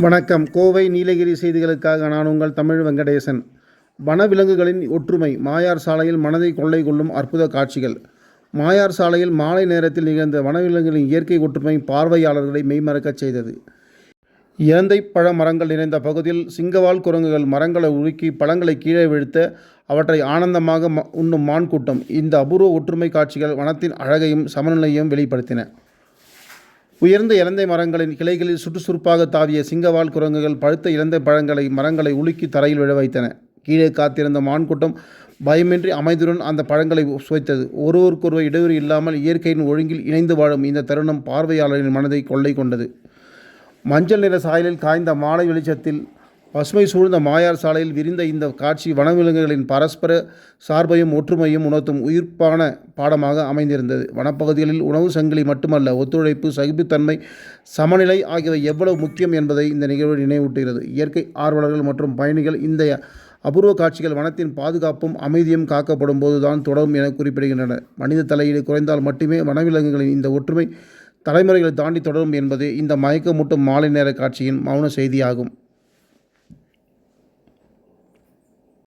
வணக்கம். கோவை நீலகிரி செய்திகளுக்காக நான் உங்கள் தமிழ் வெங்கடேசன். வனவிலங்குகளின் ஒற்றுமை மாயார் சாலையில் மனதை கொள்ளை கொள்ளும் அற்புத காட்சிகள். மாயார் சாலையில் மாலை நேரத்தில் நிகழ்ந்த வனவிலங்குகளின் இயற்கை ஒற்றுமை பார்வையாளர்களை மெய்மறக்கச் செய்தது. இலந்தை பழ மரங்கள் நிறைந்த பகுதியில் சிங்கவால் குரங்குகள் மரங்களை உருக்கி பழங்களை கீழே வீழ்த்த அவற்றை ஆனந்தமாக ம- உண்ணும் மான் கூட்டம் இந்த அபூர்வ ஒற்றுமை காட்சிகள் வனத்தின் அழகையும் சமநிலையையும் வெளிப்படுத்தின. உயர்ந்த இலந்தை மரங்களின் கிளைகளில் சுற்றுசுறுப்பாக தாவிய சிங்கவால் குரங்குகள் பழுத்த இலந்தை பழங்களை மரங்களை உலுக்கி தரையில் விழ வைத்தன. கீழே காத்திருந்த மான்கூட்டம் பயமின்றி அமைதியுடன் அந்த பழங்களை சுவைத்தது. ஒருவருக்கொருவர் இடையூறு இல்லாமல் இயற்கையின் ஒழுங்கில் இணைந்து வாழும் இந்த தருணம் பார்வையாளரின் மனதை கொள்ளை கொண்டது. மஞ்சள் நிற சாயலில் காய்ந்த மாலை வெளிச்சத்தில் பசுமை சூழ்ந்த மாயார் சாலையில் விரிந்த இந்த காட்சி வனவிலங்குகளின் பரஸ்பர சார்பையும் ஒற்றுமையும் உணர்த்தும் உயிர்ப்பான பாடமாக அமைந்திருந்தது. வனப்பகுதிகளில் உணவு சங்கிலி மட்டுமல்ல ஒத்துழைப்பு சகிப்புத்தன்மை சமநிலை ஆகியவை எவ்வளவு முக்கியம் என்பதை இந்த நிகழ்வு நினைவூட்டுகிறது. இயற்கை ஆர்வலர்கள் மற்றும் பயணிகள் இந்த அபூர்வ காட்சிகள் வனத்தின் பாதுகாப்பும் அமைதியும் காக்கப்படும் போதுதான் தொடரும் என குறிப்பிடுகின்றன மனித தலையீடு குறைந்தால் மட்டுமே வனவிலங்குகளின் இந்த ஒற்றுமை தலைமுறைகளை தாண்டி தொடரும் என்பது இந்த மயக்கமூட்டும் மாலை நேர காட்சியின் மௌன செய்தியாகும்.